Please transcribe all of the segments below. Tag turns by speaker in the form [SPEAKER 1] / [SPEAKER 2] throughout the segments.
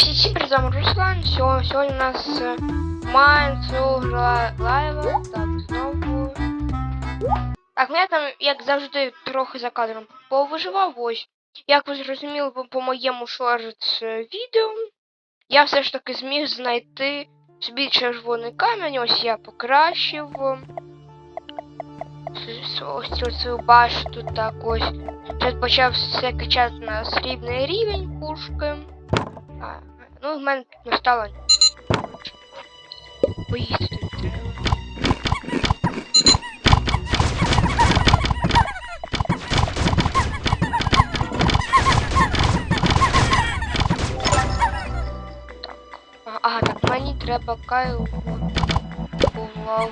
[SPEAKER 1] Привіт, з Руслан. Сьогодні, сьогодні у нас е, Майнсу лайва. Так, знову. Так, ну я там, як завжди, трохи за кадром повиживав. Ось. Як ви зрозуміли по, по моєму шорт відео, я все ж таки зміг знайти собі червоний камінь. Ось я покращив. с- Ось цю, башту так ось. Вже почав все качати на срібний рівень пушки. А, ну, в мене не стало. Поїсти Ага, так, мені треба кайло у лаву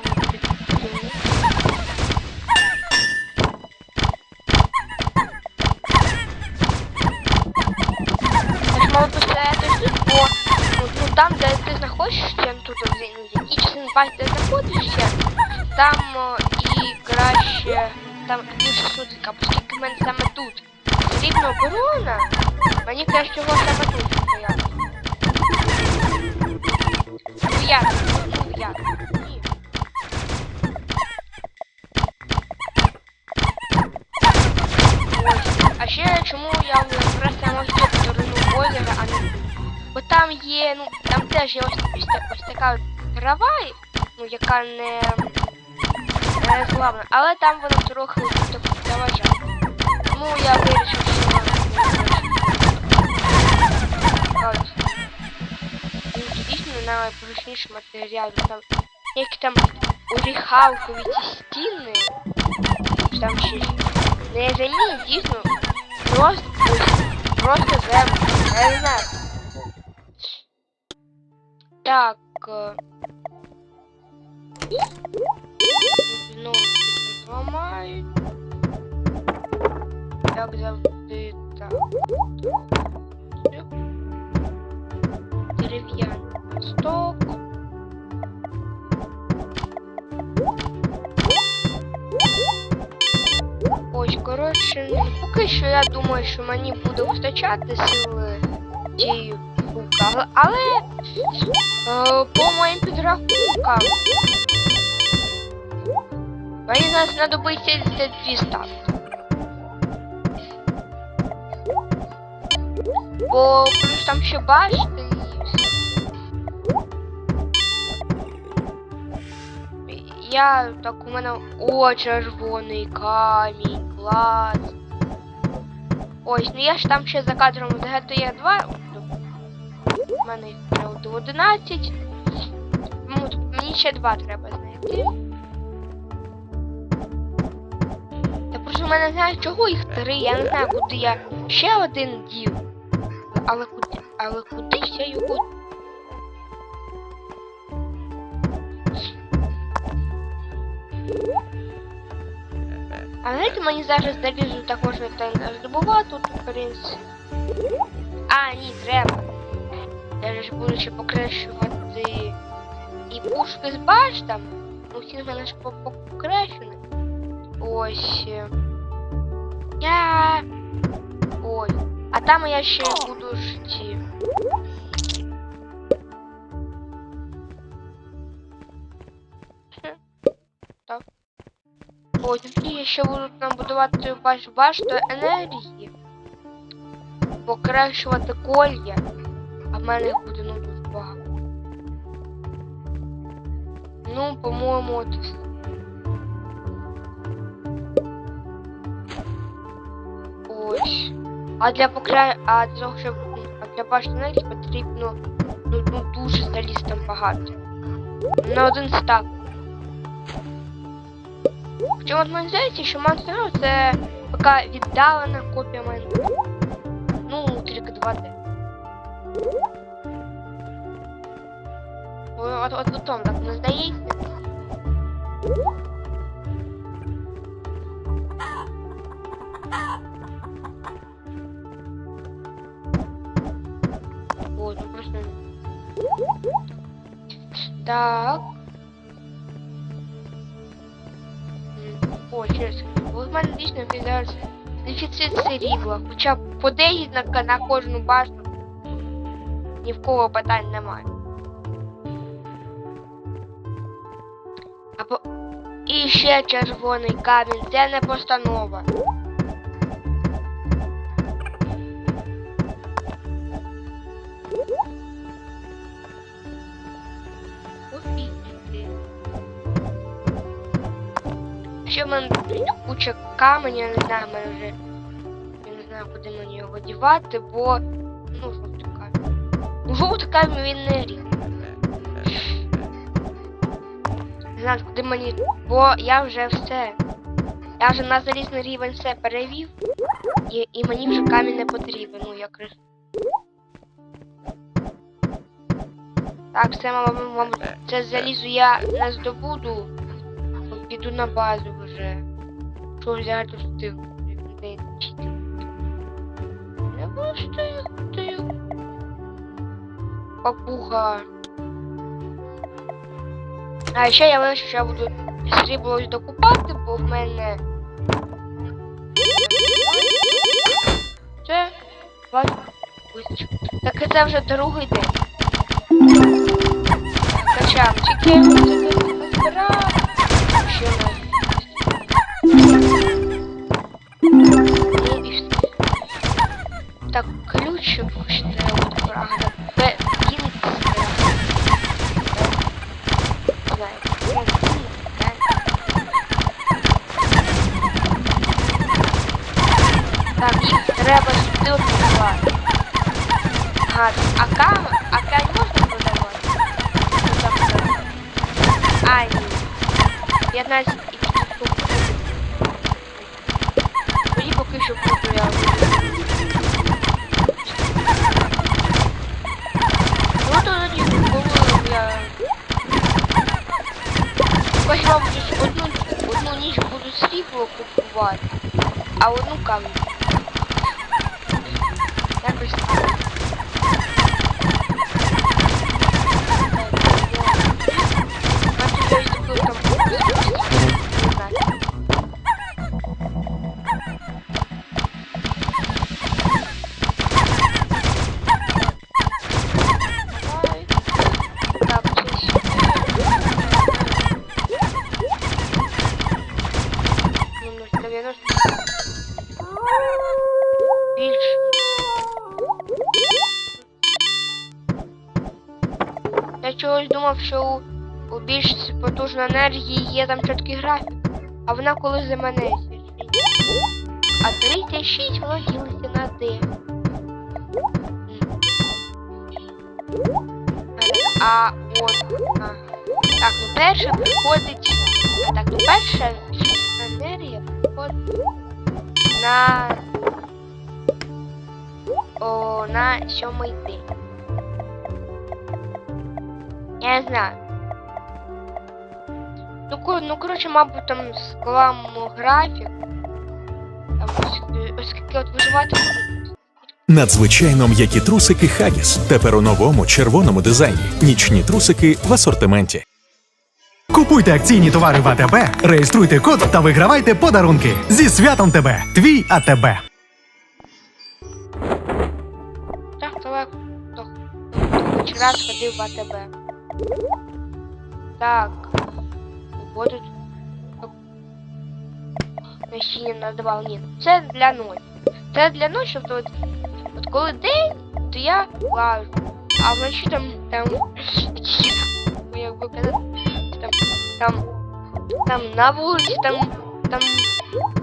[SPEAKER 1] там, де ти знаходишся, тут в якій частині бази ти знаходишся, там о, і краще, там більше сутика, оскільки в мене саме тут срібна оборона, мені краще його саме тут стояти. Ну? Теж є ось, ось, ось така трава, ну, яка не, не славна, але там вона трохи заважає. Тому я вирішив, що. Ну, це дійсно найпрочніший матеріал. Там, які там оріхалкові ці стіни, там ще не землі, дійсно, просто, просто землю. Я не знаю. Так. е, Ну, ламають. Як завжди, так. Дерев'яний сток. Ось, коротше, ну, поки що я думаю, що мені буде вистачати сили цієї штуки. Але, е, по моїм підрахункам мені зараз знадобиться 72 ставки. Бо плюс там ще бачите і. Я так у мене о, червоний камінь, клас. Ось, ну я ж там ще за кадром згадує 2. У мене до 11. Ну, мені ще два треба знайти. Та просто в мене знаю, чого їх три. Я не знаю, куди я ще один дів. Але куди? Але куди я його А знаєте, мені зараз залізу також здобувати тут, в принципі. А, ні, треба. Я ж буду покращувати і пушки з баштами. Ну, всі в мене ж по- по- покращені. Ось. е. Я. Ой. А там я ще буду ж ті. Хе. Так. Ось, тоді ще будуть нам будувати баш башту енергії. Покращувати колія. Мене їх буде ну дуже багато. Ну, по-моєму, от. і все. Ось. А для покра... А для щоб... А для башти енергії потрібно ну, ну дуже заліз там багато. На один стак. Хоча от мені здається, що Hunter це така віддалена копія Майнкрафта. Ну, тільки 2D. От, от, там так не здається. От, ну просто... Так. О, через Бо в мене дійсно зараз дефіцит срібла. Хоча б по 10 на, на кожну башту. ні в кого питань немає. Або і ще червоний камінь, це не постанова. Ще в мене куча каменю, я не знаю, мене вже я не знаю, куди мені його дівати, бо ну жовтий камінь. Жовтий камінь він не рік. Не знаю, куди мені. Бо я вже все. Я вже на залізний рівень все перевів. І, і мені вже камінь не потрібен, ну як рис- Так, все, мама, мама, це залізу я не здобуду. Піду на базу вже. Що взяти встиг? Я просто. Папуга. А ще я вирішив, що я буду срібло докупати, бо в мене. Це бачу. Так це вже другий день. Качав. Тільки. Так, ключик ще треба буде брати. Бе, кінець збирати. Не знаю, кінець, так. Так, їх треба сюди отримувати. Ага, а кам, а камінь можна продавати? Ну, там, там. А, ні. 15 і штук. Тоді поки що буду я. Ну то тоді коли я. Ось, мабуть, одну, одну ніч буду срібло купувати, а одну камінь. Потужної енергії є там чіткий графік, а вона коли заманеться. А 36 воно ділиться на 9. А от. А. Так, ну перше приходить. Так, ну перша енергія приходить на. О, на сьомий день. Я не знаю. Ну, ко- ну коротше, мабуть, там скламу графік. Там, ос- оскільки от виживати.
[SPEAKER 2] Надзвичайно м'які трусики Хагіс. Тепер у новому червоному дизайні. Нічні трусики в асортименті.
[SPEAKER 3] Купуйте акційні товари в АТБ, реєструйте код та вигравайте подарунки. Зі святом тебе! Твій АТБ.
[SPEAKER 1] Так, давай хто хоч раз ходив в АТБ. Так. Будуть. Насіння надавав. Ні. Це для ночі. Це для ночі, тобто от, от коли день, то я лажу. А вночі там там такі, ну, як би казати, там, там, там на вулиці, там, там,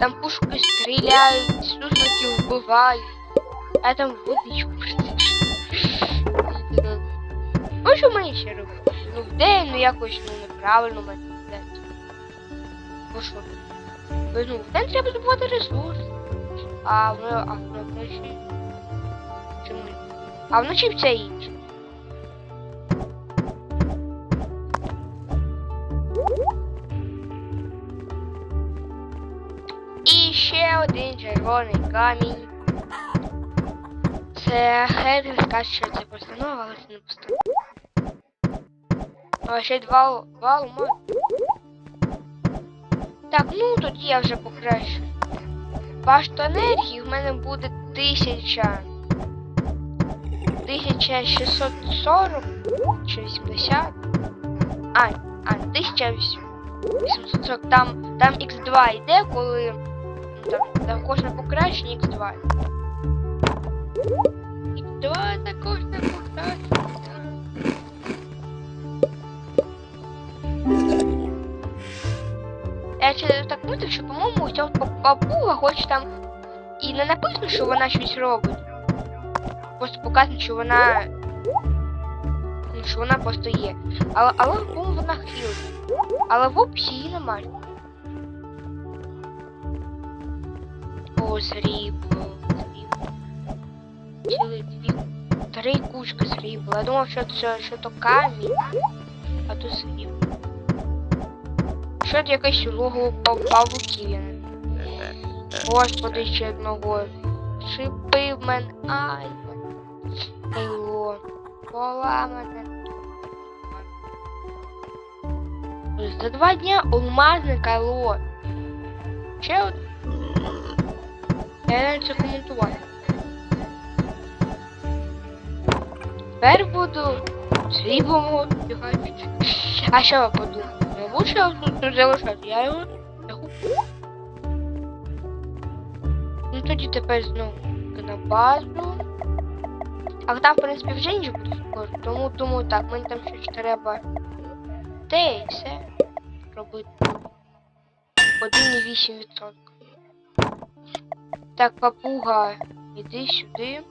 [SPEAKER 1] там пушки стріляють, сусликів вбивають. А я там водичку Ну що мені ще робити? Ну вдень, ну якось ну неправильно мене Вдень. Ну вдень треба забувати ресурс. А в а вночі. Чому? А вночі все інше. І ще один червоний камінь. Це Хедрі скаже, що це постанова, але це не постанова. А ще два, два. Так, ну тоді я вже покращу. Башта енергії в мене буде тисяча. 1640 чи 80. А, а, 1840. Там, там X2 йде, коли ну, там, там кожне покращення X2. X2 також не покращення. Мислив, що, по-моєму, ця от папуга хоч там і не написано, що вона щось робить. Просто показано, що вона. Ну, що вона просто є. Але, але по-моєму, вона хіл. Але в описі її немає. О, срібло, срібло. Цілий дві. Три кучки срібла. Я думав, що це що то камінь, а то срібло. Що це якесь пав- павуків. Господи, ще одного. Шипи в мене. Ай. Його. Поламане. За два дня алмазне кайло. Ще от. Я навіть це коментувати. Тепер буду сріблому бігати. А що ви подумали? Лучше не залишати, я його захоплю. Ну тоді тепер знову на базу. А там, в принципі, вже ніч буде скоро, тому думаю так, мені там щось треба. Те і все робити. 1,8%. Так, папуга, іди сюди.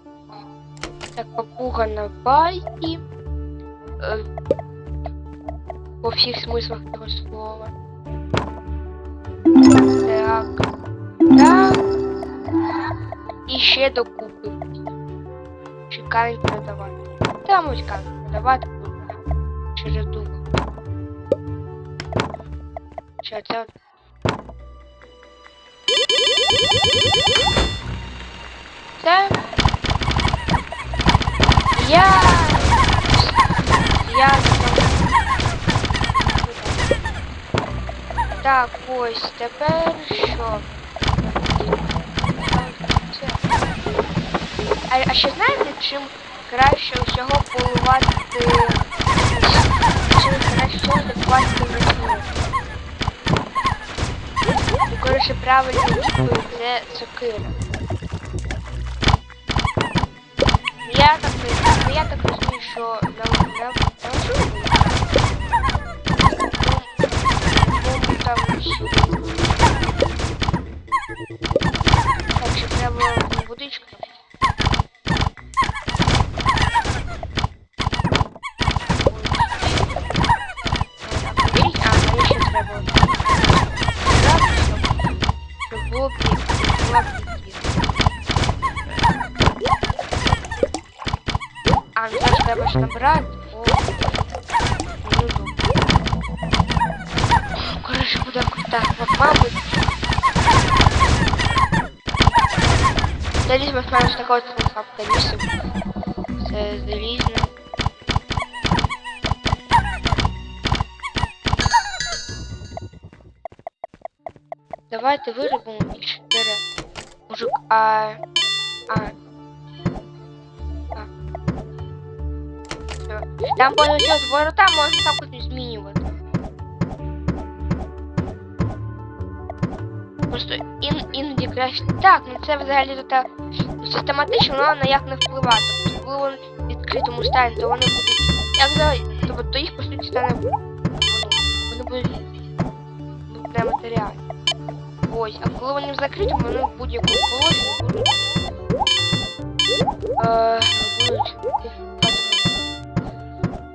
[SPEAKER 1] Так, папуга на базі. По всіх смислах цього слова. Так. Так. І ще докупи. Чи камінь. Там ось камінь продавати буду. Через дух. Що це? Це. Я. Я. Так, ось тепер що? А, а ще знаєте, чим краще усього поливати чим краще всього закувати весну? Ну, коротше, правильно відповідь це сокира. Я так я так розумію, що на на Thank you. Заліз ми маємо ж такого слухавка лісу. Це залізно. Давайте виробимо більше дерев. Мужик, а... А... А. Все. Там понесет ворота, можна так от змінювати. Просто ін, краще. Так, ну це взагалі так систематично, воно ніяк не впливає. Тобто, коли вони в відкритому стані, то вони будуть. Як взагалі, тобто то їх по суті стане. Вони, будуть ну, нематеріальні. Ось, а коли вони в закритому, вони в будь-якому положенні будуть. Е, будуть.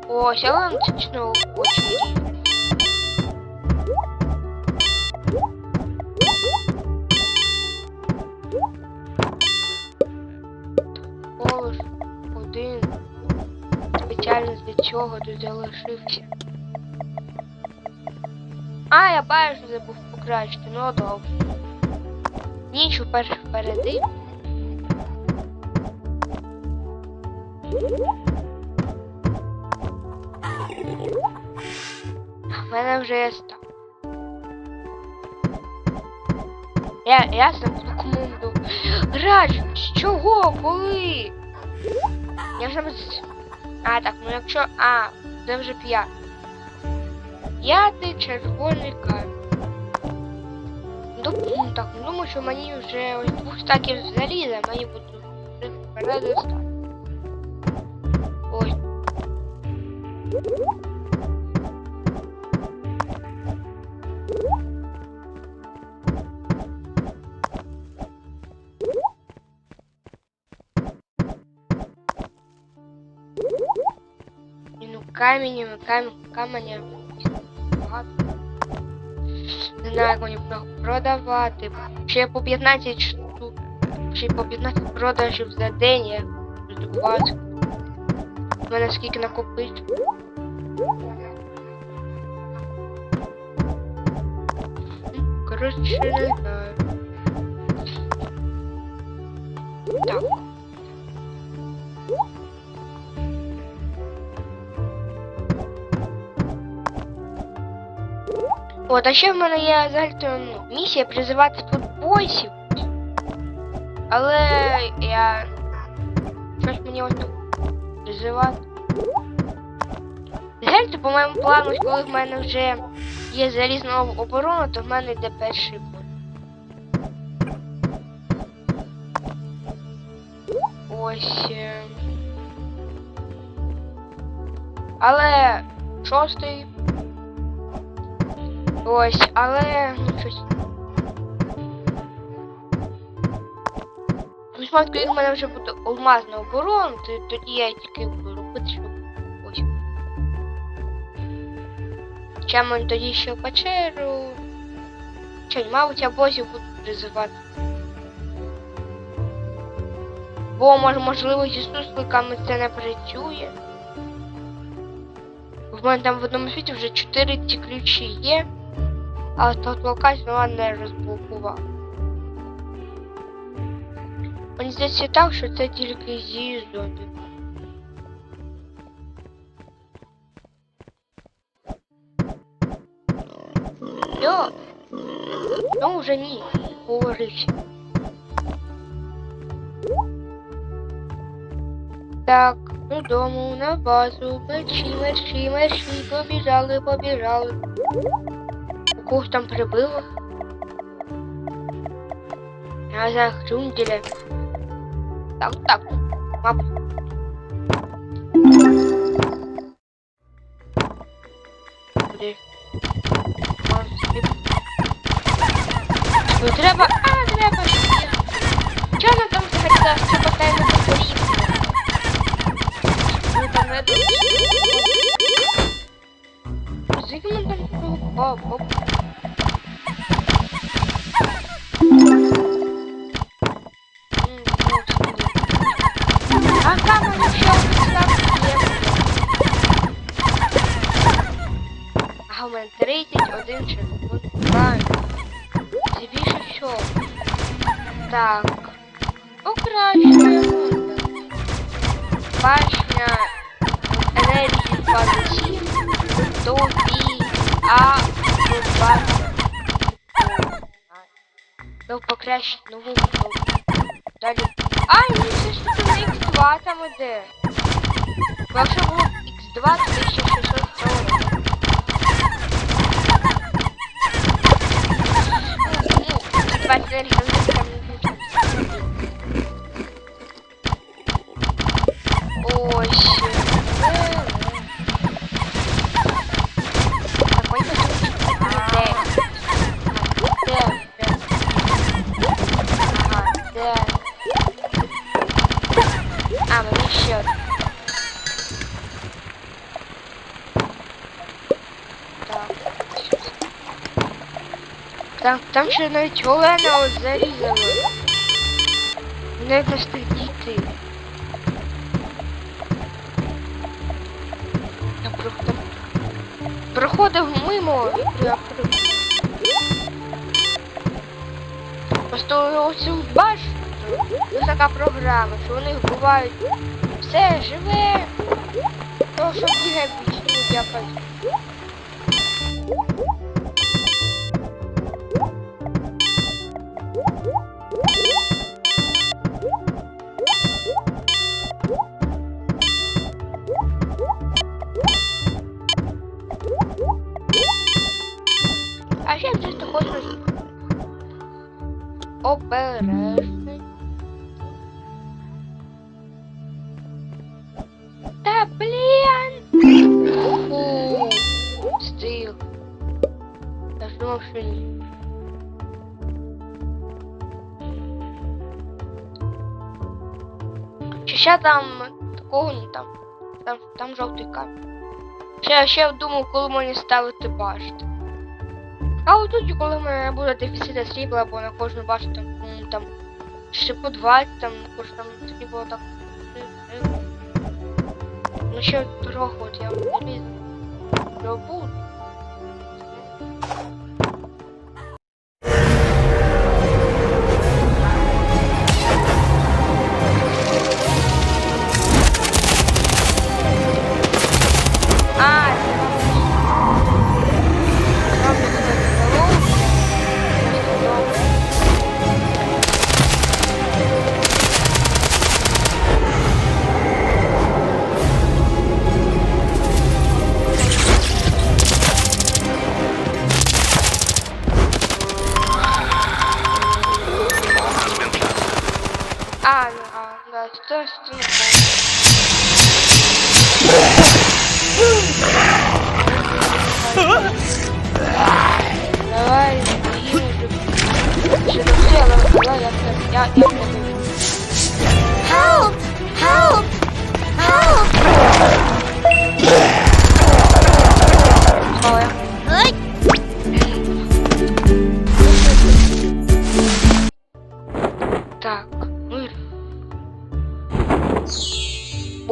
[SPEAKER 1] Ось, але це очень чого тут залишився. А, я бачу, забув покращити, ну добре. Ніч вперше впереди. В мене вже є став. Я, я сам буду команду. Грач, чого? Коли? Я вже. А, так, ну якщо. А, це вже п'ятий. П'ятий червоний камінь. Ну, так, ну, думаю, що мені вже ось двох стаків заліза, мені буде вперед достатньо. Камінь, камінь, багато. Не знаю, як мені про- продавати. Ще по 15 штук. Ще по 15 продажів за день я здобувати. У мене скільки накопить. Коротше, не знаю. Так. От, а ще в мене є взагалі ну, місія призивати тут бойсів. Але я. Щось мені от призивати. Взагалі, по моєму плану, коли в мене вже є залізна оборона, то в мене йде перший бой. Ось. е. Але шостий Ось, але ну щось. Ну, спочатку, в мене вже буде алмазна оборона, то тоді я тільки буду робити, щоб ось. Мені тоді ще печеру. Чи, мабуть, я бозів буду призивати. Бо може, можливо, зі сусликами це не працює. В мене там в одному світі вже 4 ці ключі є. А тут локацію вона не розблокував. Мені здається так, що це тільки зі зомбі. Йо! Ну вже ні, говорився. Так, додому, на базу, мерчі, мерчі, мерчі, побіжали, побіжали. У когось там прибило. Я за джунглі. Так, так, мабуть. Куди? Монстрів. Ну треба. А, треба. Чого вона там захотіла? Це поки не потрібно. Ну там не Звідки ми там Оп, оп. М, Енергії 27. Тобі. А. Башня. Ну, покращить нову нову. Далі. А, ні, це ж тут на X2 там іде. Бо Якщо було X2, то 1600 доларів. Ну, X2 енергія Так, там ще навіть Олена ось зарізала. Не встиг дійти. Я просто проходив мимо і я Просто оцю башню, це така програма, що у них бувають все живе, то що бігає вічну якось. Броні. Чи там такого, ну там, там, там жовтий камінь. Ще, ще думав, коли мені ставити башти. А от тоді, коли в мене буде дефіцит срібла, бо на кожну башту там, там ще по 20, там кожну там срібло так. Ну ще трохи от я не робу.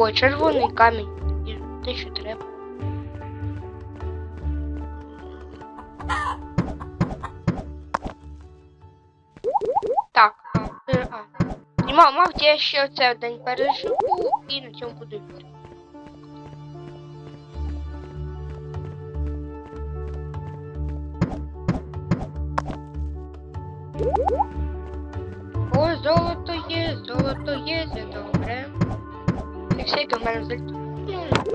[SPEAKER 1] Ой, червоний камінь. І те, що треба. Так, а, е, а. І мав, я ще це день переживу і на цьому буду. О, золото є, золото є, це добре. Все до мене взагалі.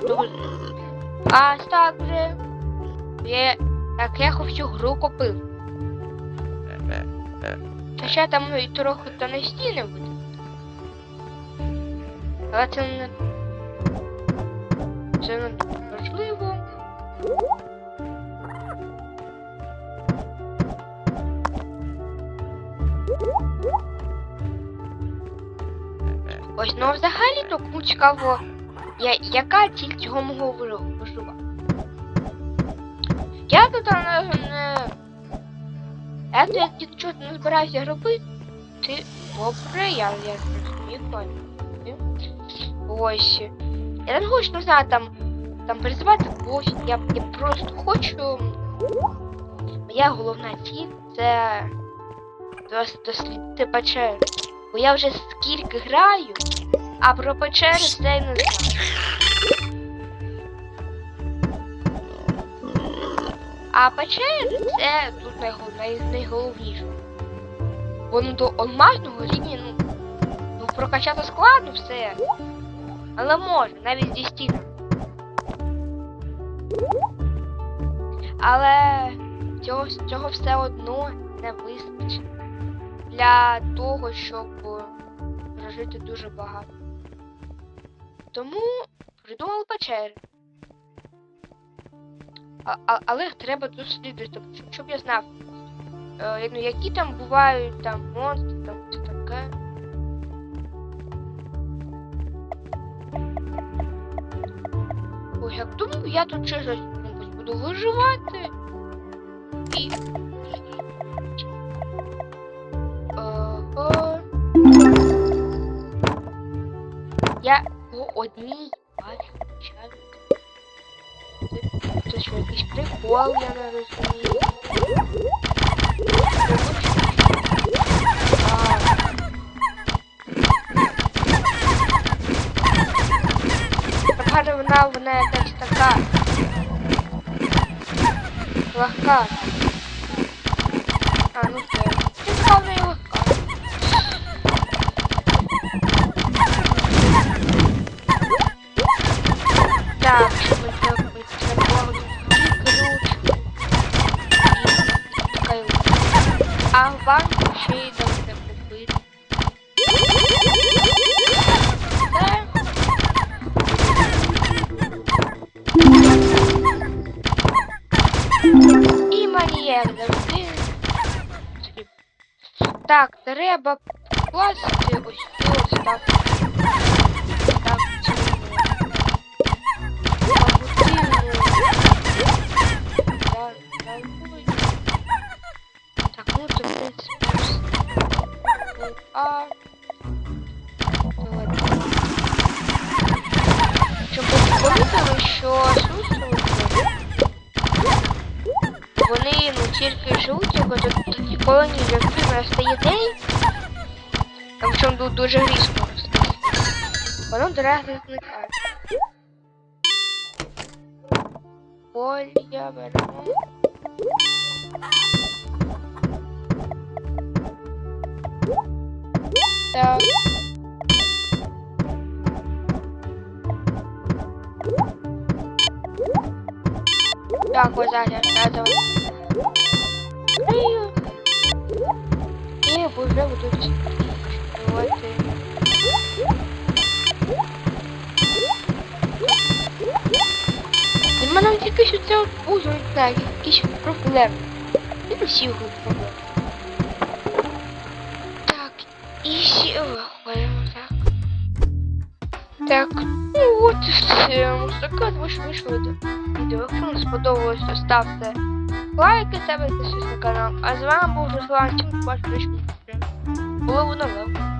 [SPEAKER 1] Ну. А так вже. Я, так я всю гру купив. Ще там і трохи то на стіни буде. Але це не. Це не важливо. Ось, ну взагалі то кому цікаво, я, яка ціль цього мого ви- вижива. Я тут не. Я тут як нічого не збираюся робити. Добре, я, я зрозумів. Ось. Я не хочу, не знаю, там, там призивати когось. Я, я просто хочу. Моя головна ціль це дос- дослідити печеру. Бо я вже скільки граю, а про печери все й не знаю. А печери це тут найголовніше. Бо ну до алмазного рівня, ну, ну прокачати складно все. Але можна, навіть зі стінами. Але цього, цього все одно не вистачить для того, щоб е, прожити дуже багато. Тому придумали печери. А, а, але їх треба дослідити, щоб, щоб я знав, е, ну, які там бувають там монстри, там все таке. Ой, як думаю, я тут щось буду виживати. І. Я по одній печаль. Це, що, якийсь прикол, я не розумію. Така вона, вона якась така. Легка. А, ну це. І мені як завжди Так, треба класти ось тут так. Так, цю. Так, так, ой. Так, ну це в принципі. все. Ну, А. Давайте. Щоб ви помітили, тільки живуть, як от такі колонії, як настає день, там чому тут дуже різко росте. Воно одразу зникає. Полія беремо. Так. Так, ось зараз разом. Вже будуть давати. І мене якийсь оце бузу, не знаю, якісь проблеми. І всі його. Так, і. Ой, так. Так, ну от все. Ось така вийшло відео. Якщо вам сподобалось, то ставте лайки, підписуйтесь на канал. А з вами був Руслан, чим ваш прийшов. Було воно.